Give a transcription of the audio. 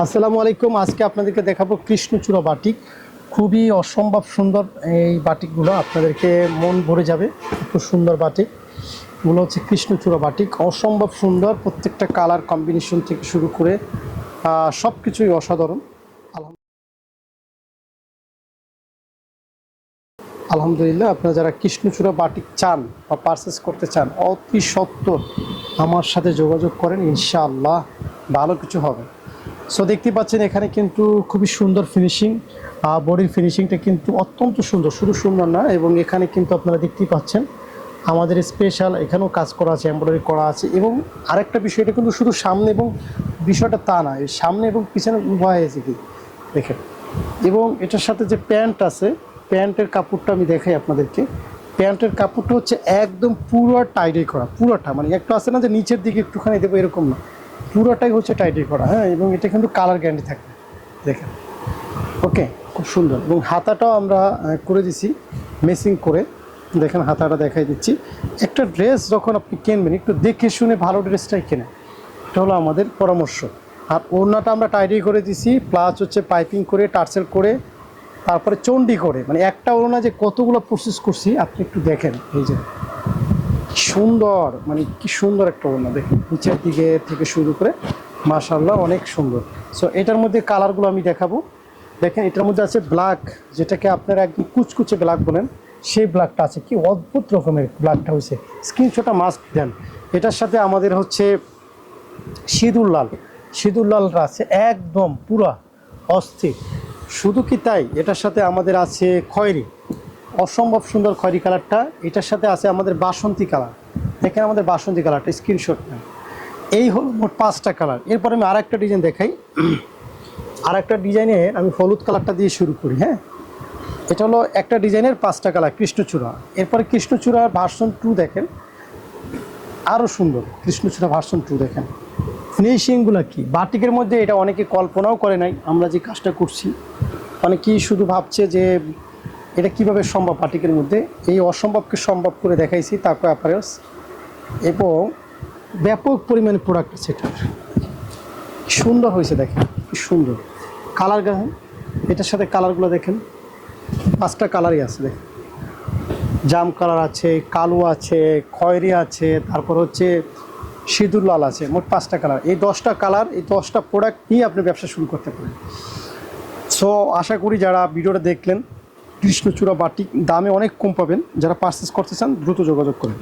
আসসালামু আলাইকুম। আজকে আপনাদেরকে দেখাবো কৃষ্ণচূড়া বাটিক। খুবই অসম্ভব সুন্দর এই বাটিকগুলো। আপনাদেরকে মন ভরে যাবে খুব সুন্দর বাটিক। এগুলো হচ্ছে কৃষ্ণচূড়া বাটিক। অসম্ভব সুন্দর প্রত্যেকটা কালার কম্বিনেশন থেকে শুরু করে সব কিছুই অসাধারণ। আলহাম- আলহামদুলিল্লাহ, আপনারা যারা কৃষ্ণচূড়া বাটিক চান বা পারচেস করতে চান, অতি সত্তর আমার সাথে যোগাযোগ করেন। ইনশাআল্লাহ, ভালো কিছু হবে। সো দেখতে পাচ্ছেন এখানে কিন্তু খুবই সুন্দর ফিনিশিং বডির ফিনিশিংটা কিন্তু অত্যন্ত সুন্দর, শুধু সুন্দর না, এবং এখানে কিন্তু আপনারা দেখতেই পাচ্ছেন আমাদের স্পেশাল এখানেও কাজ করা আছে এমব্রয়ডারি করা আছে, এবং আরেকটা বিষয়, এটা কিন্তু শুধু সামনে এবং বিষয়টা তা না সামনে এবং পিছনে উভয় আছে কি? দেখেন, এবং এটার সাথে যে প্যান্ট আছে প্যান্টের কাপড়টা আমি দেখাই আপনাদেরকে প্যান্টের কাপড়টা হচ্ছে একদম পুরো টাইডাই করা পুরোটা মানে একটু আছে না যে নিচের দিকে একটুখানি দেবো, এরকম না। পুরোটাই হচ্ছে টাইডাই করা হ্যাঁ এবং এটা কিন্তু কালার গ্যারান্টি থাকবে, দেখেন। ওকে খুব সুন্দর। এবং হাতাটাও আমরা করে দিছি মেসিং করে। দেখেন, হাতাটা দেখাই দিচ্ছি। একটা ড্রেস যখন আপনি কিনবেন, একটু দেখে শুনে ভালো ড্রেসটাই কেনেন। এটা হলো আমাদের পরামর্শ। আর ওড়নাটা আমরা টাইডি করে দিছি প্লাস হচ্ছে পাইপিং করে, টার্সেল করে, তারপরে চন্ডি করে। মানে একটা ওড়না যে কতগুলো প্রসেস করছি, আপনি একটু দেখেন, এই যে। সুন্দর মানে কি সুন্দর একটা ওড়না, দেখেন, নিচের দিকে থেকে শুরু করে মাশাল্লাহ অনেক সুন্দর। সো এটার মধ্যে কালারগুলো আমি দেখাবো। দেখেন, এটার মধ্যে আছে ব্ল্যাক যেটাকে আপনারা একদম কুচকুচে ব্ল্যাক বলেন। সেই ব্ল্যাকটা আছে। কি অদ্ভুত রকমের ব্ল্যাকটা হয়েছে। স্ক্রিনশটটা মাস্ক দেন। এটার সাথে আমাদের হচ্ছে সিঁদুর লাল। সিঁদুর লালটা আছে একদম পুরা অস্থির। শুধু কি তাই? এটার সাথে আমাদের আছে খয়েরি। অসম্ভব সুন্দর খয়েরি কালারটা এটার সাথে আছে আমাদের বাসন্তী কালার দেখেন আমাদের বাসন্তী কালারটা স্ক্রিনশট নেন। এই হলো মোট পাঁচটা কালার। এরপর আমি আরেকটা ডিজাইন দেখাই। আরেকটা ডিজাইনের আমি হলুদ কালারটা দিয়ে শুরু করি হ্যাঁ? এটা হলো একটা ডিজাইনের পাঁচটা কালার, কৃষ্ণচূড়া। এরপরে কৃষ্ণচূড়ার ভার্সন টু দেখেন। আরও সুন্দর, কৃষ্ণচূড়া ভার্সন টু দেখেন। ফিনিশিংগুলো কি? বাটিকের মধ্যে এটা অনেকে কল্পনাও করে নাই, আমরা যে কাজটা করছি। অনেকেই শুধু ভাবছে যে এটা কীভাবে সম্ভব বাটিকের মধ্যে। এই অসম্ভবকে সম্ভব করে দেখাইছি, তারপর অ্যাপারেলস এবং ব্যাপক পরিমাণে প্রোডাক্ট আছে এটার। সুন্দর হয়েছে দেখেন সুন্দর। কালার দেখেন এটার সাথে কালারগুলো দেখেন, পাঁচটা কালারই আছে দেখেন। জাম কালার আছে, কালো আছে, খয়েরি আছে, তারপর হচ্ছে সিঁদুর লাল আছে, মোট পাঁচটা কালার এই দশটা কালার এই দশটা প্রোডাক্ট নিয়ে আপনি ব্যবসা শুরু করতে পারেন। সো আশা করি যারা ভিডিওটা দেখলেন, কৃষ্ণচূড়া বাটিক দামে অনেক কম পাবেন। যারা পারচেস করতে চান, দ্রুত যোগাযোগ করেন।